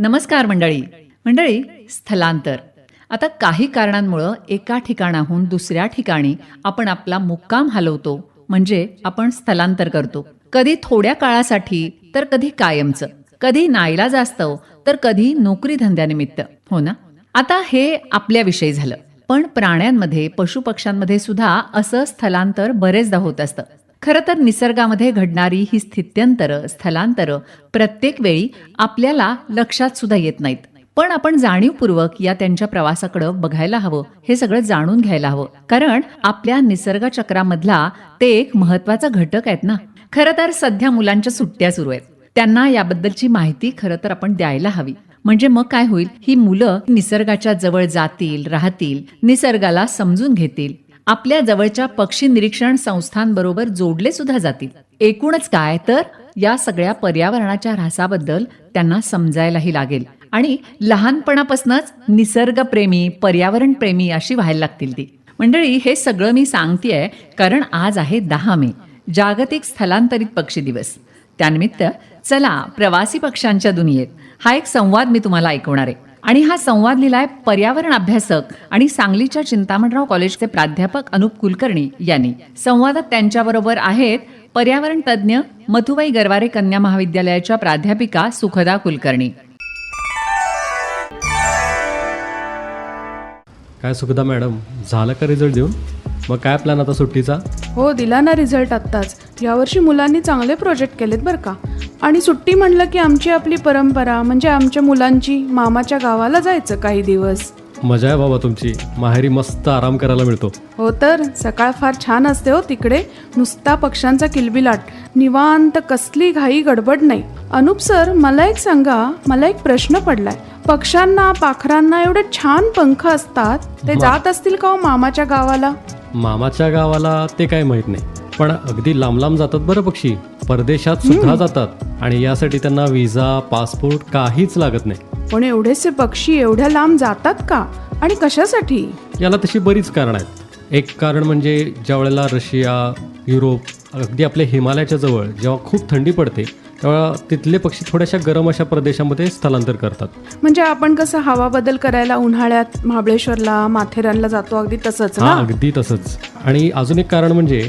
नमस्कार मंडळी. मंडळी स्थलांतर. आता काही कारणांमुळं एका ठिकाणाहून दुसऱ्या ठिकाणी आपण आपला मुक्काम हलवतो म्हणजे आपण स्थलांतर करतो. कधी थोड्या काळासाठी तर कधी कायमचं. कधी नाईलाज असतं तर कधी नोकरी धंद्यानिमित्त हो ना? आता हे आपल्याविषयी झालं. पण प्राण्यांमध्ये पशुपक्ष्यांमध्ये सुद्धा असं स्थलांतर बरेचदा होत असतं. खरं तर निसर्गामध्ये घडणारी ही स्थित्यंतरं स्थलांतरं प्रत्येक वेळी आपल्याला लक्षात सुद्धा येत नाहीत. पण आपण जाणीवपूर्वक या त्यांच्या प्रवासाकडं बघायला हवं हे सगळं जाणून घ्यायला हवं. कारण आपल्या निसर्ग चक्रामधला ते एक महत्त्वाचा घटक आहेत ना. खरं तर सध्या मुलांच्या सुट्ट्या सुरू आहेत. त्यांना याबद्दलची माहिती खरं तर आपण द्यायला हवी. म्हणजे मग काय होईल? ही मुलं निसर्गाच्या जवळ जातील राहतील निसर्गाला समजून घेतील. आपल्या जवळच्या पक्षी निरीक्षण संस्थांबरोबर जोडले सुद्धा जातील. एकूणच काय तर या सगळ्या पर्यावरणाच्या ऱ्हासाबद्दल त्यांना समजायलाही लागेल आणि लहानपणापासूनच निसर्गप्रेमी पर्यावरण प्रेमी अशी व्हायला लागतील ती. मंडळी हे सगळं मी सांगतेय कारण आज आहे दहा मे जागतिक स्थलांतरित पक्षी दिवस. त्यानिमित्त चला प्रवासी पक्ष्यांच्या दुनियेत हा एक संवाद मी तुम्हाला ऐकवणार आहे. आणि हा संवाद लिहिलाय पर्यावरण अभ्यासक आणि सांगलीच्या चिंतामणराव कॉलेजचे प्राध्यापक अनुप कुलकर्णी यांनी. संवादात त्यांच्याबरोबर आहेत पर्यावरण तज्ज्ञ मथुबाई गरवारे कन्या महाविद्यालयाच्या प्राध्यापिका सुखदा कुलकर्णी. काय सुखदा मॅडम झालं का रिझल्ट देऊन? मग काय प्लॅन आता सुट्टीचा? हो दिला ना रिझल्ट आत्ताच. यावर्षी मुलांनी चांगले प्रोजेक्ट केलेत बरं का. आणि सुट्टी म्हणलं की आमची आपली परंपरा म्हणजे आमच्या मुलांची मामाच्या गावाला जायचं काही दिवस. मजा आहे बाबा तुमची. माहेरी मस्त आराम करायला मिळतो. हो तर सकाळ फार छान असते हो तिकडे. नुसता पक्ष्यांचा किलबिलाट. निवांत कसली घाई गडबड नाही. अनुप सर मला एक सांगा मला एक प्रश्न पडलाय. पक्ष्यांना पाखरांना एवढे छान पंख असतात ते जात असतील का हो मामाच्या गावाला? मामाच्या गावाला ते काय माहीत नाही. पण अगदी लांब लांब जातात बरं पक्षी. परदेशात सुद्धा जातात. आणि यासाठी त्यांना विजा पासपोर्ट काहीच लागत नाही. पण एवढेसे पक्षी एवढ्या लांब जातात का? आणि कशासाठी? याला तशी बरीच कारण आहेत. एक कारण म्हणजे ज्या वेळेला रशिया युरोप अगदी आपल्या हिमालयाच्या जवळ जेव्हा खूप थंडी पडते तिथले पक्षी थोड्याशा गरम अशा प्रदेशामध्ये स्थलांतर करतात. म्हणजे आपण कसं हवा बदल करायला उन्हाळ्यात महाबळेश्वरला माथेरानला जातो अगदी तसंच हा अगदी तसंच. आणि अजून एक कारण म्हणजे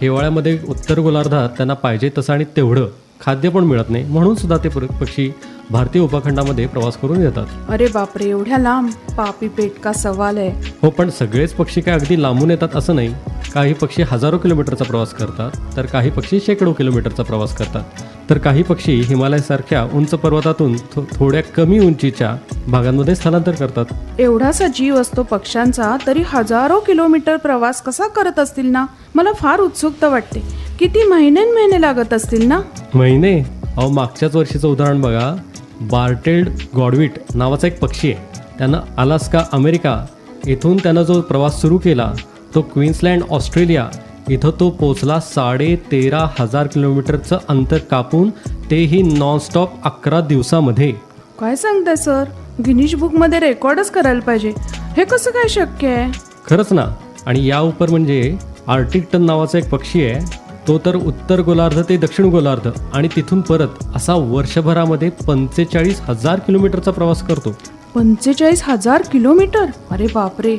हिवाळ्यामध्ये उत्तर गोलार्धात त्यांना पाहिजे तसं आणि तेवढं खाद्य पण मिळत नाही म्हणून सुद्धा ते पक्षी भारतीय उपखंडामध्ये प्रवास करून येतात. अरे बापरे एवढ्या लांब? पापी पेट का सवाल आहे? हो पण सगळेच पक्षी काय अगदी लांबून येतात असं नाही. काही पक्षी हजारो किलोमीटरचा प्रवास करतात तर काही पक्षी शेकडो किलोमीटरचा प्रवास करतात. तर काही पक्षी हिमालयासारख्या उंच पर्वतातून थो थोड्या कमी उंचीच्या भागांमध्ये स्थलांतर करतात. एवढासा जीव असतो पक्ष्यांचा तरी हजारो किलोमीटर प्रवास कसा करत असतील ना? मला फार उत्सुकता वाटते. किती महिन्यान महिने लागत असतील ना? महिने? अहो मागच्याच वर्षीचं उदाहरण बघा. बार्टेल्ड गॉडविट नावाचा एक पक्षी आहे. त्यानं अलास्का अमेरिका येथून त्यानं जो प्रवास सुरू केला तो क्वीन्सलँड ऑस्ट्रेलिया. इथं तो पोचला साडे तेरा हजार किलोमीटरचं अंतर कापून तेही नॉनस्टॉप अकरा दिवसामध्ये. काय सांगताय सर? गिनीश बुकमध्ये रेकॉर्डच करायला पाहिजे. हे कसं काय शक्य आहे? खरंच ना. आणि या उपर म्हणजे आर्टिक टन नावाचा एक पक्षी आहे. तो तर उत्तर गोलार्ध ते दक्षिण गोलार्ध आणि तिथून परत असा वर्षभरामध्ये पंचेचाळीस हजार किलोमीटरचा प्रवास करतो. पंचेचाळीस हजार किलोमीटर? अरे बापरे.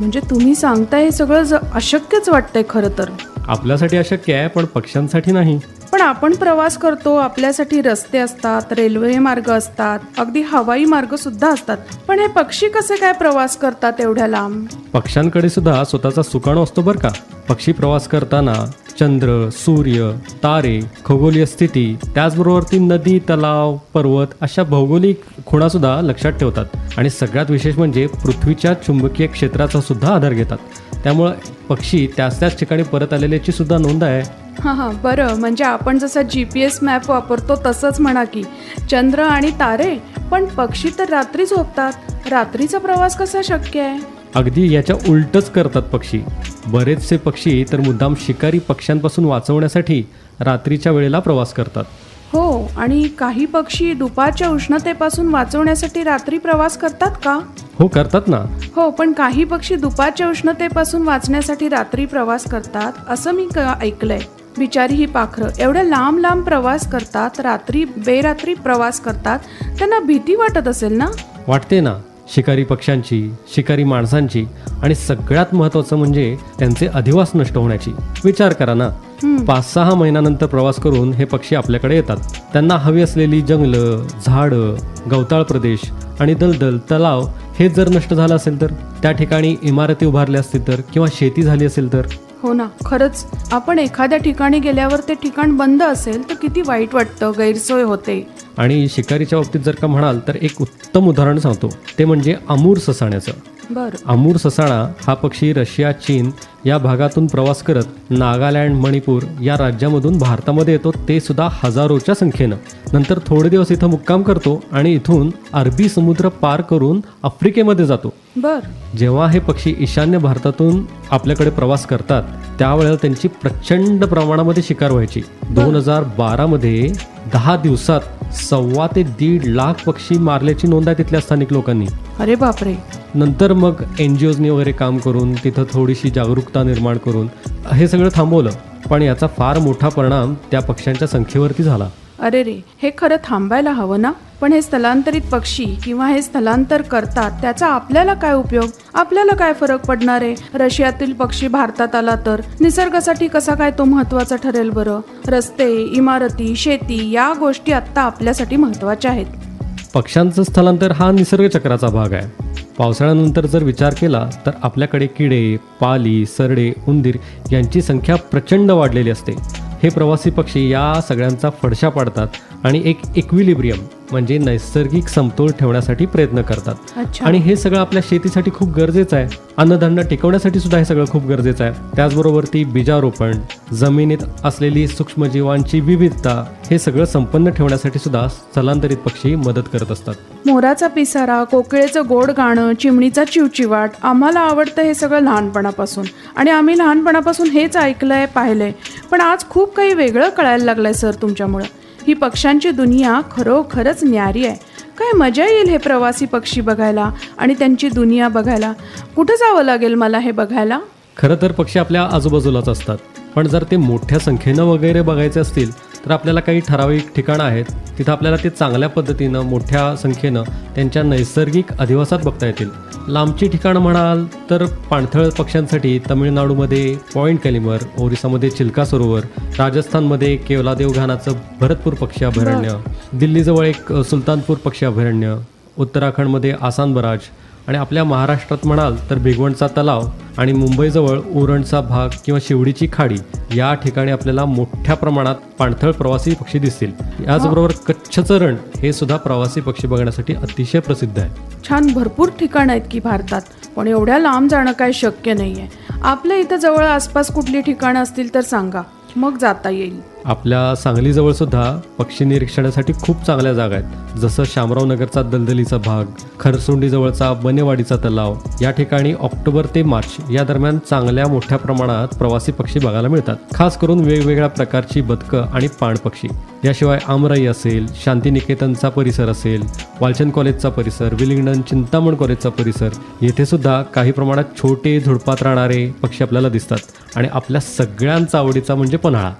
म्हणजे तुम्ही सांगताय हे सगळं ज- अशक्यच वाटतंय खरं तर. आपल्यासाठी अशक्य आहे पण पक्ष्यांसाठी नाही. पण आपण प्रवास करतो आपल्यासाठी रस्ते असतात रेल्वे मार्ग असतात अगदी हवाई मार्ग सुद्धा असतात. पण हे पक्षी कसे काय प्रवास करतात एवढ्या लांब? पक्ष्यांकडे सुद्धा स्वतःचा सुकाणू असतो बरं का. पक्षी प्रवास करताना चंद्र सूर्य तारे खगोलीय स्थिती त्याचबरोबर ती नदी तलाव पर्वत अशा भौगोलिक खुणा सुद्धा लक्षात ठेवतात. आणि सगळ्यात विशेष म्हणजे पृथ्वीच्या चुंबकीय क्षेत्राचा सुद्धा आधार घेतात. त्यामुळं पक्षी त्याच त्याच ठिकाणी परत आलेल्याची सुद्धा नोंद आहे. हां हां बरं. म्हणजे आपण जसा जी पी एस मॅप वापरतो तसंच म्हणा की चंद्र आणि तारे पण पक्षी तर रात्री झोपतात. रात्रीचा प्रवास कसा शक्य आहे? अगदी याच्या उलटच करतात पक्षी. बरेचसे पक्षी तर मुद्दाम शिकारी पक्ष्यांपासून वाचवण्यासाठी रात्रीच्या वेळेला प्रवास करतात. हो आणि काही पक्षी दुपारच्या उष्णतेपासून वाचवण्यासाठी रात्री प्रवास करतात का? हो करतात ना. हो पण काही पक्षी दुपारच्या उष्णतेपासून वाचण्यासाठी रात्री प्रवास करतात असं मी क- ऐकलंय. बिचारी ही पाखरं. एवढ्या लांब लांब प्रवास करतात रात्री बेरात्री प्रवास करतात त्यांना भीती वाटत असेल ना? वाटते ना शिकारी पक्ष्यांची शिकारी माणसांची आणि सगळ्यात महत्वाचं म्हणजे त्यांचे अधिवास नष्ट होण्याची. विचार करा ना. पाच सहा महिन्यानंतर प्रवास करून हे पक्षी आपल्याकडे येतात. त्यांना हवी असलेली जंगलं झाडं गवताळ प्रदेश आणि दलदल तलाव हे जर नष्ट झालं असेल तर? त्या ठिकाणी इमारती उभारल्या असतील तर? किंवा शेती झाली असेल तर? हो ना. खरंच आपण एखाद्या ठिकाणी गेल्यावर ते ठिकाण बंद असेल तर किती वाईट वाटतं गैरसोय होते. आणि शिकारीच्या बाबतीत जर का म्हणाल तर एक उत्तम उदाहरण सांगतो. ते म्हणजे अमूर ससाण्याचं. बरं. अमूर ससाणा हा पक्षी रशिया चीन या भागातून प्रवास करत नागालँड मणिपूर या राज्यामधून भारतामध्ये येतो ते सुद्धा हजारोच्या संख्येनं. नंतर थोडे दिवस इथं मुक्काम करतो आणि इथून अरबी समुद्र पार करून आफ्रिकेमध्ये जातो. बर. जेव्हा हे पक्षी ईशान्य भारतातून आपल्याकडे प्रवास करतात त्यावेळेला त्यांची प्रचंड प्रमाणामध्ये शिकार व्हायची. दोन हजार बारामध्ये दहा दिवसात सव्वा ते दीड लाख पक्षी मारल्याची नोंद आहे तिथल्या स्थानिक लोकांनी. अरे बापरे. नंतर मग एन जी ओजनी वगैरे काम करून तिथं थोडीशी जागरूकता निर्माण करून हे सगळं थांबवलं. पण याचा फार मोठा परिणाम त्या पक्ष्यांच्या संख्येवरती झाला. अरे रे हे खरं थांबायला हवं ना? पण हे स्थलांतरित पक्षी किंवा हे स्थलांतर करतात त्याचा आपल्याला काय उपयोग? आपल्याला काय फरक पडणार आहे? रशियातील पक्षी भारतात आला तर निसर्गासाठी कसा काय तो महत्त्वाचा ठरेल बरं? रस्ते इमारती शेती या गोष्टी आत्ता आपल्यासाठी महत्त्वाच्या आहेत. पक्ष्यांचं स्थलांतर हा निसर्गचक्राचा भाग आहे. पावसाळ्यानंतर जर विचार केला तर आपल्याकडे किडे पाली सरडे उंदीर यांची संख्या प्रचंड वाढलेली असते. हे प्रवासी पक्षी या सगळ्यांचा फडशा पाडतात आणि एक इक्विलिब्रियम म्हणजे नैसर्गिक समतोल ठेवण्यासाठी प्रयत्न करतात. आणि हे सगळं आपल्या शेतीसाठी खूप गरजेचं आहे. अन्नधान्य टिकवण्यासाठी सुद्धा हे सगळं खूप गरजेचं आहे. त्याचबरोबर ती बीजारोपण जमिनीत असलेली सूक्ष्मजीवांची विविधता हे सगळं संपन्न ठेवण्यासाठी सुद्धा स्थलांतरित पक्षी मदत करत असतात. मोराचा पिसारा कोकिळेचं गोड गाणं चिमणीचा चिवचिवाट आम्हाला आवडतं हे सगळं लहानपणापासून. आणि आम्ही लहानपणापासून हेच ऐकलंय पाहिलंय. पण आज खूप काही वेगळं कळायला लागलंय सर तुमच्यामुळं. ही पक्ष्यांची दुनिया खरोखरच न्यारी आहे. काय मजा येईल हे प्रवासी पक्षी बघायला आणि त्यांची दुनिया बघायला? कुठं जावं लागेल मला हे बघायला? खरं तर पक्षी आपल्या आजूबाजूलाच असतात. पण जर ते मोठ्या संख्येनं वगैरे बघायचे असतील तर आपल्याला काही ठराविक ठिकाणं आहेत. तिथं आपल्याला ते चांगल्या पद्धतीनं मोठ्या संख्येनं त्यांच्या नैसर्गिक अधिवासात बघता येतील. लांबची ठिकाणं म्हणाल तर पाणथळ पक्ष्यांसाठी तमिळनाडूमध्ये पॉईंट कॅलिमर ओरिसामध्ये चिल्का सरोवर राजस्थानमध्ये केवलादेव घानाचं भरतपूर पक्षी अभयारण्य दिल्लीजवळ एक सुलतानपूर पक्षी अभयारण्य उत्तराखंडमध्ये आसान बराज आणि आपल्या महाराष्ट्रात म्हणाल तर भिगवणचा तलाव आणि मुंबईजवळ उरणचा भाग किंवा शिवडीची खाडी या ठिकाणी आपल्याला मोठ्या प्रमाणात पाणथळ प्रवासी पक्षी दिसतील. याचबरोबर कच्छचं रण हे सुद्धा प्रवासी पक्षी बघण्यासाठी अतिशय प्रसिद्ध आहे. छान भरपूर ठिकाणं आहेत की भारतात पण एवढ्या लांब जाणं काय शक्य नाही आहे आपल्या इथं जवळ आसपास कुठली ठिकाणं असतील तर सांगा. मग जाता येईल. आपल्या सांगलीजवळ सुद्धा पक्षी निरीक्षणासाठी खूप चांगल्या जागा आहेत. जसं शामराव नगरचा दलदलीचा भाग खरसुंडीजवळचा बनेवाडीचा तलाव या ठिकाणी ऑक्टोबर ते मार्च या दरम्यान चांगल्या मोठ्या प्रमाणात प्रवासी पक्षी बघायला मिळतात. खास करून वेगवेगळ्या प्रकारची बदकं आणि पाणपक्षी याशिवाय आमराई असेल शांतिनिकेतनचा परिसर असेल वालचंद कॉलेजचा परिसर विलिंग्डन चिंतामण कॉलेजचा परिसर येथे सुद्धा काही प्रमाणात छोटे झुडपात राहणारे पक्षी आपल्याला दिसतात. आणि आपल्या सगळ्यांचा आवडीचा म्हणजे पन्हाळा.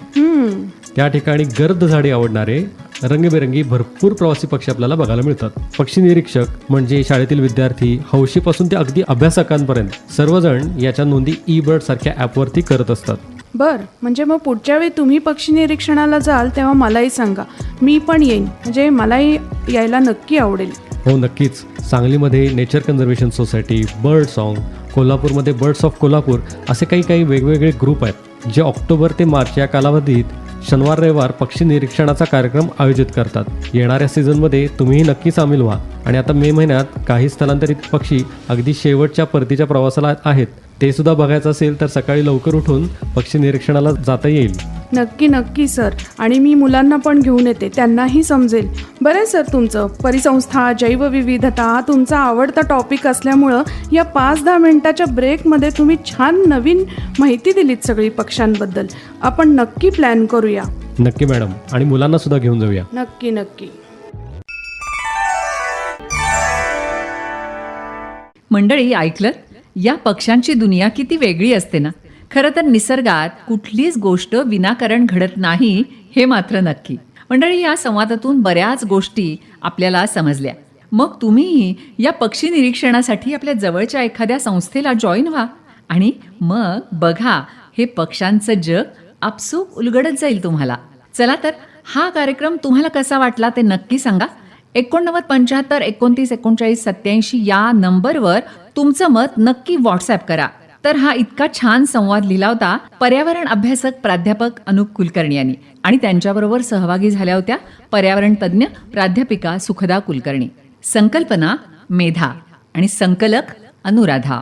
त्या ठिकाणी गर्द झाडे आवडणारे रंगीबेरंगी भरपूर प्रवासी पक्षी आपल्याला बघायला मिळतात. पक्षी निरीक्षक म्हणजे शाळेतील विद्यार्थी हौशीपासून ते अगदी अभ्यासकांपर्यंत सर्वजण याच्या नोंदी ई बर्ड सारख्या ॲपवरती करत असतात. बर म्हणजे मग पुढच्या वेळी तुम्ही पक्षी निरीक्षणाला जाल तेव्हा मलाही सांगा. मी पण येईन म्हणजे मलाही यायला नक्की आवडेल. हो नक्कीच. सांगलीमध्ये nature conservation society bird song कोल्हापूरमध्ये बर्ड्स ऑफ कोल्हापूर असे काही काही वेगवेगळे ग्रुप आहेत जे ऑक्टोबर ते मार्च या कालावधीत शनिवार रविवार पक्षी निरीक्षणाचा कार्यक्रम आयोजित करतात. येणाऱ्या सीझनमध्ये तुम्हीही नक्की सामील व्हा. आणि आता मे महिन्यात काही स्थलांतरित पक्षी अगदी शेवटच्या परतीच्या प्रवासाला आहेत. ते सुद्धा बघायचं असेल तर सकाळी लवकर उठून पक्षी निरीक्षणाला जाता येईल. नक्की नक्की सर. आणि मी मुलांना पण घेऊन येते. त्यांनाही समजेल. बरं सर तुमचं. परिसंस्था जैवविविधता हा तुमचा आवडता टॉपिक असल्यामुळं या पाच दहा मिनिटाच्या ब्रेकमध्ये तुम्ही छान नवीन माहिती दिलीत सगळी पक्ष्यांबद्दल. आपण नक्की प्लॅन करूया. नक्की मॅडम. आणि मुलांना सुद्धा घेऊन जाऊया. नक्की नक्की. मंडळी ऐकलं? या पक्ष्यांची दुनिया किती वेगळी असते ना? खरं तर निसर्गात कुठलीच गोष्ट विनाकारण घडत नाही हे मात्र नक्की. मंडळी या संवादातून बऱ्याच गोष्टी आपल्याला समजल्या. मग तुम्हीही या पक्षी निरीक्षणासाठी आपल्या जवळच्या एखाद्या संस्थेला जॉईन व्हा आणि मग बघा हे पक्ष्यांचं जग आपसूक उलगडत जाईल तुम्हाला. चला तर हा कार्यक्रम तुम्हाला कसा वाटला ते नक्की सांगा. एकोणनव्वद पंच्याहत्तर एकोणतीस एकोणचाळीस सत्याऐंशी या नंबरवर तुमचं मत नक्की व्हॉट्सॲप करा. तर हा इतका छान संवाद लिहिला होता पर्यावरण अभ्यासक प्राध्यापक अनुप कुलकर्णी यांनी. आणि त्यांच्याबरोबर सहभागी झाल्या होत्या पर्यावरण तज्ज्ञ प्राध्यापिका सुखदा कुलकर्णी. संकल्पना मेधा आणि संकलक अनुराधा.